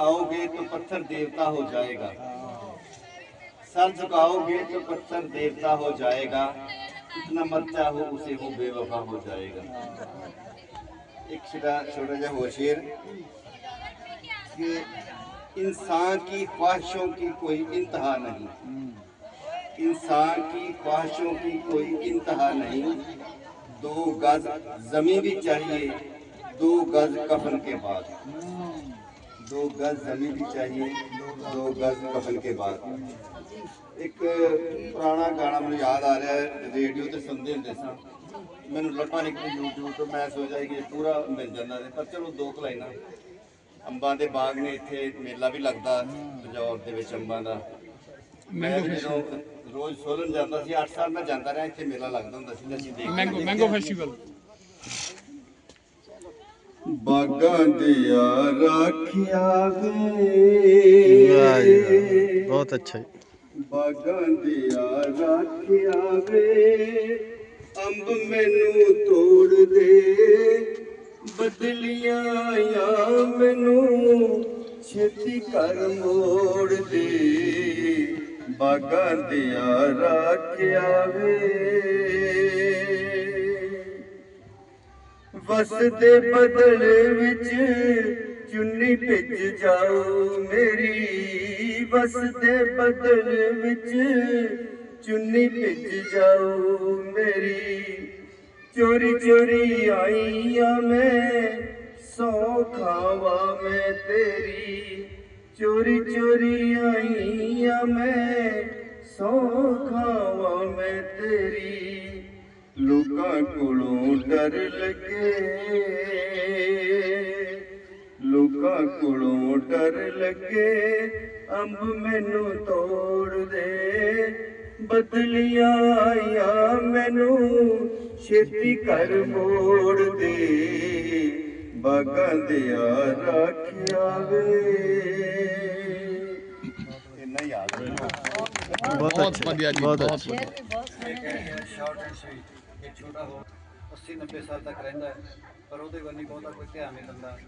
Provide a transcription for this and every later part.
झुकाओगे तो पत्थर देवता हो जाएगा। सर झुकाओगे तो पत्थर देवता हो जाएगा। जितना मत चाहो, उसे वो बेवफा हो जाएगा। एक छोटा छोटा सा हो शेर कि इंसान की ख्वाहिशों की कोई इंतहा नहीं। इंसान की ख्वाहिशों की कोई इंतहा नहीं। दो गज ज़मीन भी चाहिए, दो गज कफन के बाद। दो गज जमीन भी चाहिए दो गज कफन के बाद ਇੱਕ ਪੁਰਾਣਾ ਗਾਣਾ ਮੈਨੂੰ ਯਾਦ ਆ ਰਿਹਾ ਹੈ ਰੇਡੀਓ ਤੇ ਸੁਣਦੇ ਹੁੰਦੇ ਸਾਂ ਮੈਨੂੰ ਲੱਭਾ ਨਹੀਂ ਕਿ YouTube ਤੋਂ ਮੈਂ ਸੋਚਿਆ ਕਿ ਇਹ ਪੂਰਾ ਮਿਲ ਜਾਂਦਾ ਹੈ ਪਰ ਚਲੋ ਦੋ ਕੁ ਲਾਈਨਾਂ ਅੰਬਾਂ ਦੇ ਬਾਗ ਨੇ ਇੱਥੇ ਮੇਲਾ ਵੀ ਲੱਗਦਾ ਪੰਜਾਬ ਦੇ ਵਿੱਚ ਅੰਬਾਂ ਦਾ ਮੈਂ ਵੀ ਜਦੋਂ ਰੋਜ਼ ਸੋਲਨ ਜਾਂਦਾ ਸੀ 8 ਸਾਲ ਮੈਂ ਜਾਂਦਾ ਰਿਹਾ ਇੱਥੇ ਮੇਲਾ ਲੱਗਦਾ ਹੁੰਦਾ ਸੀ ਤੇ ਅਸੀਂ ਦੇਖਦੇ ਮੈਂਗੋ ਮੈਂਗੋ ਫੈਸਟੀਵਲ ਬਾਗਾਂ ਦੀਆਂ ਰਾਖਿਆ ਵਾਹ ਜੀ ਵਾਹ, ਵੇ ਬਹੁਤ ਅੱਛਾ ਜੀ। ਬਾਗਾਂ ਦੀਆਂ ਰਾਖਿਆ ਵੇ। ਅੰਬ ਮੈਨੂੰ ਤੋੜ ਦੇ ਬਦਲੀਆਂ ਆ ਮੈਨੂੰ ਛੇਤੀ ਕਰ ਮੋੜ ਦੇ। ਬਾਗਾਂ ਦੀਆਂ ਰਾਖਿਆ ਵੇ। ਵਸਦੇ ਬਦਲ ਵਿੱਚ ਚੁੰਨੀ ਭਿੱਜ ਜਾਓ ਮੇਰੀ। ਵਸਦੇ ਬਦਲ ਵਿੱਚ ਚੁੰਨੀ ਭਿੱਜ ਜਾਓ ਮੇਰੀ। ਚੋਰੀ ਚੋਰੀ ਆਈ ਆ ਮੈਂ, ਸੌ ਖਾਵਾ ਮੈਂ ਤੇਰੀ। ਚੋਰੀ ਚੋਰੀ ਆਈ ਆ ਮੈਂ, ਸੌ ਖਾਵਾ ਮੈਂ ਤੇਰੀ। ਲੋਕਾਂ ਕੋਲੋਂ ਡਰ ਲੱਗੇ। ਲੋਕਾਂ ਕੋਲੋਂ ਡਰ ਲੱਗੇ। ਅੰਬ ਮੈਨੂੰ ਤੋੜ ਦੇ। ਬਦਲੀਆਂ ਆਇਆ ਮੈਨੂੰ ਛੇਤੀ ਕਰ ਮੋੜ ਦੇ। ਬਾਗਾਂ ਦੇ ਆ ਰੱਖਿਆ ਵੇ। ਇੰਨਾ ਹੀ ਯਾਦ ਹੈ ਇਹ ਛੋਟਾ ਹੋ 80 90 ਸਾਲ ਤੱਕ ਰਹਿੰਦਾ ਹੈ, ਪਰ ਉਹਦੇ ਵੱਲ ਨਹੀਂ ਬਹੁਤਾ ਕੋਈ ਧਿਆਨ ਨਹੀਂ ਦਿੰਦਾ।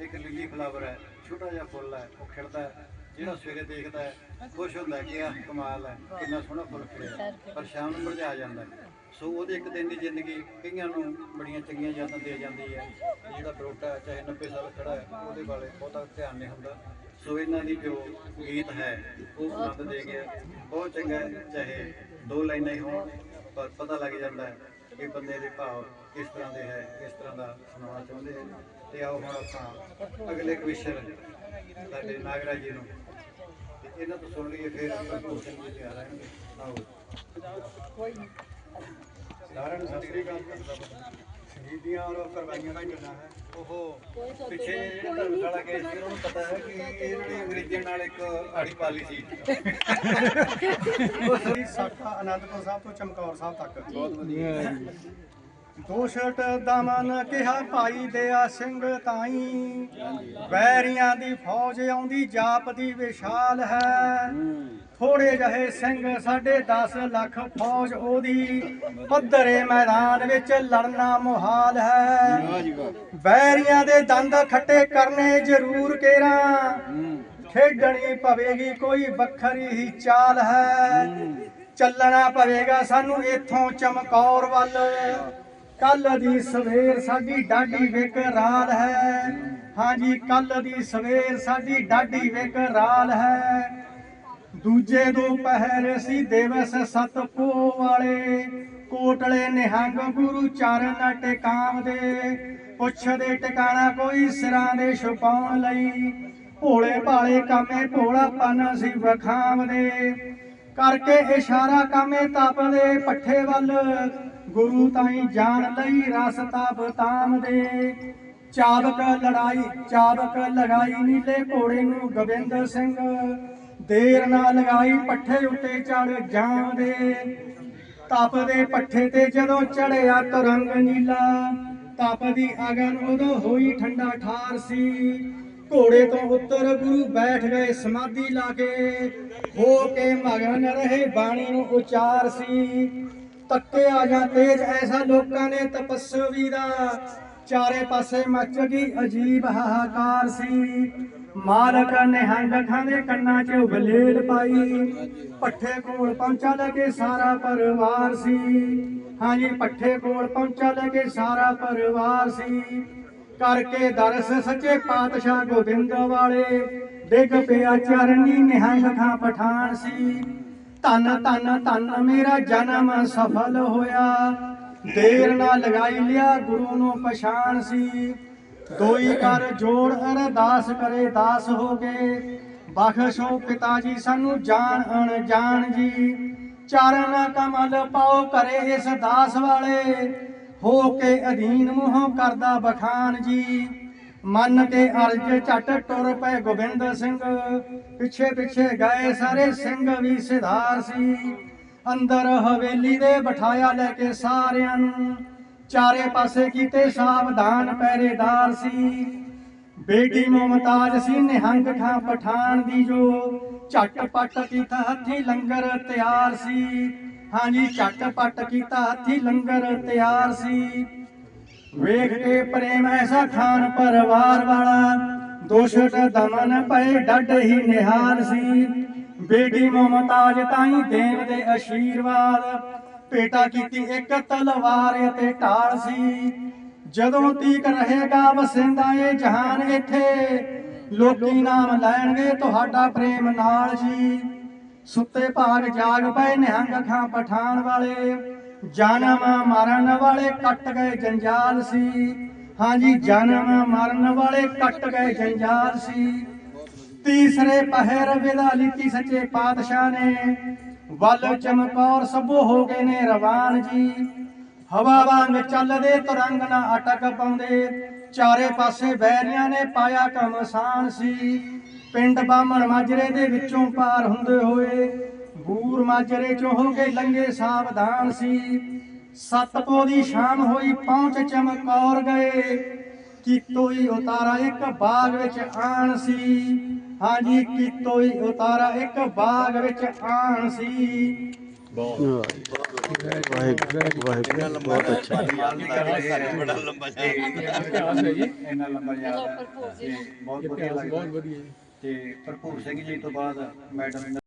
ਇੱਕ ਲਿਲੀ ਫਲਾਵਰ ਹੈ ਛੋਟਾ ਜਿਹਾ ਫੁੱਲ ਹੈ ਉਹ ਖਿੜਦਾ ਹੈ ਜਿਹੜਾ ਸਵੇਰੇ ਦੇਖਦਾ ਹੈ ਖੁਸ਼ ਹੁੰਦਾ ਕਿ ਆਹ ਕਮਾਲ ਹੈ ਕਿੰਨਾ ਸੋਹਣਾ ਫੁੱਲ ਖਿੜਿਆ ਪਰ ਸ਼ਾਮ ਨੂੰ ਮੁਰਝਾ ਜਾਂਦਾ ਸੋ ਉਹਦੇ ਇੱਕ ਦਿਨ ਦੀ ਜ਼ਿੰਦਗੀ ਕਈਆਂ ਨੂੰ ਬੜੀਆਂ ਚੰਗੀਆਂ ਯਾਦਾਂ ਦੇ ਜਾਂਦੀ ਹੈ। ਜਿਹੜਾ ਬਰੋਟਾ ਚਾਹੇ 90 ਸਾਲ ਖੜਾ ਹੈ ਉਹਦੇ ਬਾਰੇ ਬਹੁਤਾ ਧਿਆਨ ਨਹੀਂ ਹੁੰਦਾ। ਸੋ ਇਹਨਾਂ ਦੀ ਜੋ ਗੀਤ ਹੈ ਉਹ ਆਨੰਦ ਦੇ ਗਿਆ। ਬਹੁਤ ਚੰਗਾ ਚਾਹੇ ਦੋ ਲਾਈਨਾਂ ਹੀ ਹੋਣ ਪਰ ਪਤਾ ਲੱਗ ਜਾਂਦਾ ਹੈ ਕਿ ਬੰਦੇ ਦੇ ਭਾਵ ਕਿਸ ਤਰ੍ਹਾਂ ਦੇ ਹੈ, ਕਿਸ ਤਰ੍ਹਾਂ ਦਾ ਸੁਣਾਉਣਾ ਚਾਹੁੰਦੇ ਹੈ। ਤੇ ਆਓ ਹੁਣ ਆਪਾਂ ਅਗਲੇ ਕਵਿਸ਼ਰ ਸਾਡੇ ਨਾਗਰਾ ਜੀ ਨੂੰ। ਤੇ ਇਹਨਾਂ ਤੋਂ ਸੁਣ ਲਈਏ, ਫਿਰ ਆਪਾਂ ਕੁਐਸਚਨ ਜੀ ਤਿਆਰ ਆਣਗੇ ਆਓ। ਸਾਰਿਆਂ ਨੂੰ ਸਤਿ ਸ੍ਰੀ ਅਕਾਲ। ਸ਼ਹੀਦੀਆਂ ਔਰ ਕੁਰਬਾਨੀਆਂ ਦਾ ਗੱਲਾਂ ਹੈ। ਉਹ ਪਿੱਛੇ ਧਰਮਸ਼ਾਲਾ ਗਏ ਸੀ ਉਹਨਾਂ ਨੂੰ ਪਤਾ ਹੈ ਕਿ ਇਹਨਾਂ ਨੇ ਅੰਗਰੇਜ਼ਾਂ ਨਾਲ ਇੱਕ ਆੜੀ ਪਾਲੀ ਸੀ। ਉਹ ਸ੍ਰੀ ਸਾਖਾ ਅਨੰਦਪੁਰ ਸਾਹਿਬ ਤੋਂ ਚਮਕੌਰ ਸਾਹਿਬ ਤੱਕ। ਬਹੁਤ ਵਧੀਆ। ਦੋ ਦਮਨ ਕਿਹਾ, ਭਾਈ ਦਇਆ ਸਿੰਘ ਤਾਈ। ਵੈਰੀਆਂ ਦੀ ਫੌਜ ਆਉਂਦੀ, ਜਾਪ ਵਿਸ਼ਾਲ ਹੈ। ਥੋੜੇ ਜਹੇ ਸਿੰਘ ਸਾਡੇ 10 ਲੱਖ ਫੌਜ ਉਹਦੀ। ਪੱਧਰੇ ਮੈਦਾਨ ਵਿੱਚ ਲੜਨਾ ਮੁਹਾਲ ਹੈ। ਵੈਰੀਆਂ ਦੇ ਦੰਦ ਖੱਟੇ ਕਰਨੇ ਜ਼ਰੂਰ ਕੇਰਾ। ਖੇਡਣੀ ਪਵੇਗੀ ਕੋਈ ਵੱਖਰੀ ਹੀ ਚਾਲ ਹੈ। ਚੱਲਣਾ ਪਵੇਗਾ ਸਾਨੂੰ ਇੱਥੋਂ ਚਮਕੌਰ ਵੱਲ। ਕੱਲ ਦੀ ਸਵੇਰ ਸਾਡੀ ਡਾਢੀ ਵਿਕਰਾਲ ਹੈ। ਹਾਂਜੀ ਕੱਲ ਦੀ ਸਵੇਰ ਸਾਡੀ ਡਾਢੀ ਵਿਕਰਾਲ ਹੈ। ਦੂਜੇ ਦੋ ਪਹਿਰ ਸੀ ਦਿਵਸ ਸਤ ਵਾਲੇ। ਕੋਟਲੇ ਨਿਹੰਗ ਗੁਰੂ ਚਰਨ ਟਿਕਾਵਦੇ ਪੁੱਛਦੇ ਟਿਕਾਣਾ ਕੋਈ ਸਿਰਾਂ ਦੇ ਛੁਪਾਉਣ ਲਈ। ਭੋਲੇ ਭਾਲੇ ਕਾਮੇ ਭੋਲਾ ਪਨ ਸੀ ਵਖਾਵਦੇ ਕਰਕੇ ਇਸ਼ਾਰਾ ਕਾਮੇ ਤਪਦੇ ਪੱਠੇ ਵੱਲ। ਗੁਰੂ ਤਾਈ ਜਾਣ ਲਈ ਰਸਤਾ ਬਤਾਮ ਦੇ। ਚਾਬਕ ਲੜਾਈ ਚਾਬਕ ਲਗਾਈ ਨੀਲੇ ਘੋੜੇ ਨੂੰ ਗੋਬਿੰਦ ਸਿੰਘ। ਦੇਰ ਨਾ ਲਗਾਈ ਪੱਠੇ ਉੱਤੇ ਚੜ ਜਾਂਦੇ ਤਪਦੇ ਪੱਠੇ ਤੇ ਜਦੋਂ ਚੜਿਆ ਤਰੰਗ ਨੀਲਾ, ਤਪ ਦੀ ਅਗਨ ਉਦੋਂ ਹੋਈ ਠੰਡਾ ਠਾਰ ਸੀ। ਘੋੜੇ ਤੋਂ ਉੱਤਰ ਗੁਰੂ ਬੈਠ ਗਏ ਸਮਾਧੀ ਲਾ ਕੇ ਹੋ ਕੇ ਮਗਨ ਰਹੇ ਬਾਣੀ ਨੂੰ ਉਚਾਰ ਸੀ। ਤੱਕੇ ਆ ਜਾਂ ਤੇਜ ਐਸਾ ਲੋਕਾਂ ਨੇ ਤਪਸਵੀ ਦਾ ਚਾਰੇ ਪਾਸੇ ਮੱਚ ਗਈ। ਅਜੀਬ ਹਾਹਾਕਾਰ ਸੀ। ਮਾਲਕ ਨਿਹੰਗ ਖਾਂਦੇ ਕੰਨਾਂ 'ਚ ਬਲੇਲ ਪਾਈ। ਪੱਠੇ ਕੋਲ ਪਹੁੰਚਾ ਲੈ ਸਾਰਾ ਪਰਿਵਾਰ ਸੀ। ਹਾਂਜੀ, ਪੱਠੇ ਕੋਲ ਪਹੁੰਚਾ ਲੈ ਸਾਰਾ ਪਰਿਵਾਰ ਸੀ। ਕਰਕੇ ਦਰਸ ਸੱਚੇ ਪਾਤਸ਼ਾਹ ਗੋਬਿੰਦ ਵਾਲੇ। ਡਿੱਗ ਪਿਆ ਚਰਨੀ ਨਿਹੰਗ ਖਾਂ ਪਠਾਨ ਸੀ। ਧੰਨ ਧੰਨ ਧੰਨ ਮੇਰਾ ਜਨਮ ਸਫਲ ਹੋਇਆ। ਦੇਰ ਨਾ ਲਗਾਈ ਲਿਆ ਗੁਰੂ ਨੂੰ ਪਛਾਣ ਸੀ। ਦੋਈ ਕਰ ਜੋੜ ਅਰਦਾਸ ਕਰੇ ਦਾਸ ਹੋ ਗਏ। ਬਖਸ਼ੋ ਪਿਤਾ ਜੀ ਸਾਨੂੰ ਜਾਣ ਅਣਜਾਣ ਜੀ। ਚਰਨ ਕਮਲ ਪਾਓ ਕਰੇ ਇਸ ਦਾਸ ਵਾਲੇ। ਹੋ ਕੇ ਅਧੀਨ ਮੂੰਹੋਂ ਕਰਦਾ ਬਖਾਨ ਜੀ। ਮੰਨ ਕੇ ਅਰਜ ਝਟ ਟੁਰ ਪਏ ਗੋਬਿੰਦ ਸਿੰਘ। ਪਿੱਛੇ ਪਿੱਛੇ ਗਏ ਸਾਰੇ ਸਿੰਘ ਵੀ ਸਿਧਾਰ ਸੀ। ਅੰਦਰ ਹਵੇਲੀ ਦੇ ਬਿਠਾਇਆ ਲੈ ਕੇ ਸਾਰਿਆਂ ਨੂੰ। ਚਾਰੇ ਪਾਸੇ ਕੀਤੇ ਸਾਵਧਾਨ ਪਹਿਰੇਦਾਰ ਸੀ। ਬੇਟੀ ਮੁਮਤਾਜ ਸੀ ਨਿਹੰਗ ਖਾਂ ਪਠਾਨ ਦੀ ਜੋ ਝਟਪਟ ਕੀਤਾ ਹੱਥੀ ਲੰਗਰ ਤਿਆਰ ਸੀ। ਹਾਂਜੀ ਝਟਪਟ ਕੀਤਾ ਹੱਥੀ ਲੰਗਰ ਤਿਆਰ ਸੀ। ਵੇਖ ਕੇ ਪ੍ਰੇਮ ਐਸਾ ਖਾਨ ਪਰਿਵਾਰ ਵਾਲਾ, ਦੋਸ਼ਟ ਦਮਨ ਪਏ ਡੱਡ ਹੀ ਨਿਹਾਲ ਸੀ। ਬੇਟੀ ਮੁਮਤਾਜ ਤਾਈ ਦੇਵ ਦੇ ਅਸ਼ੀਰਵਾਦ ਪੇਟਾ ਕੀਤੀ ਇੱਕ ਤਲਵਾਰ ਤੇ ਢਾਲ ਸੀ। ਜਦੋਂ ਤੀਕ ਰਹੇਗਾ ਵਸਿੰਦਾ ਇਹ ਜਹਾਨ ਇੱਥੇ, ਲੋਕੀ ਨਾਮ ਲੈਣਗੇ ਤੁਹਾਡਾ ਪ੍ਰੇਮ ਨਾਲ ਜੀ। ਸੁੱਤੇ ਭਾਗ ਜਾਗ ਪਏ ਨਿਹੰਗ ਖਾਂ ਪਠਾਨ ਵਾਲੇ ਜਨਮ ਮਰਨ ਵਾਲੇ ਕੱਟ ਗਏ ਜੰਜਾਲ ਸੀ। ਹਾਂਜੀ, ਜਨਮ ਮਰਨ ਵਾਲੇ ਕੱਟ ਗਏ ਜੰਜਾਲ ਸੀ। ਤੀਸਰੇ ਪਹਿਰ ਵਿਦਾ ਲਿੱਤੀ ਸੱਚੇ ਪਾਤਸ਼ਾਹ ਨੇ। ਵੱਲ ਚਮਕੌਰ ਸਭੋ ਹੋ ਗਏ ਨੇ ਰਵਾਨ ਜੀ। ਹਵਾ ਵਾਂਗ ਚੱਲਦੇ ਤਰੰਗ ਨਾ ਅਟਕ ਪਾਉਂਦੇ। ਚਾਰੇ ਪਾਸੇ ਬੈਰੀਆਂ ਨੇ ਪਾਇਆ ਕਮਸਾਨ ਸੀ। ਪਿੰਡ ਬਾਮਣ ਮਾਜਰੇ ਦੇ ਵਿੱਚੋਂ ਪਾਰ ਹੁੰਦੇ ਹੋਏ ਬੂਰ ਮਾਜਰੇ ਚੋਂ ਹੋ ਕੇ ਲੰਗੇ ਸਾਵਧਾਨ ਸੀ। ਸਤਪੋ ਦੀ ਸ਼ਾਮ ਹੋਈ ਪਹੁੰਚ ਚਮਕੌਰ ਗਏ। ਕੀਤੋਈ ਉਤਾਰਾ ਇੱਕ ਬਾਗ ਵਿੱਚ ਆਣ ਸੀ। ਹਾਂਜੀ ਕੀਤੋਈ ਉਤਾਰਾ ਇੱਕ ਬਾਗ ਵਿੱਚ ਆਣ ਸੀ। ਵਾਹਿਗੁਰੂ ਵਾਹਿਗੁਰੂ। ਬਹੁਤ ਅੱਛਾ ਬੜਾ ਲੰਬਾ ਇੰਨਾ ਲੰਬਾ ਯਾਦ ਬਹੁਤ ਵਧੀਆ ਲੱਗਦਾ ਬਹੁਤ ਵਧੀਆ ਤੇ ਭਰਪੂਰ ਸਿੰਘ ਜੀ ਤੋਂ ਬਾਅਦ ਮੈਡਮ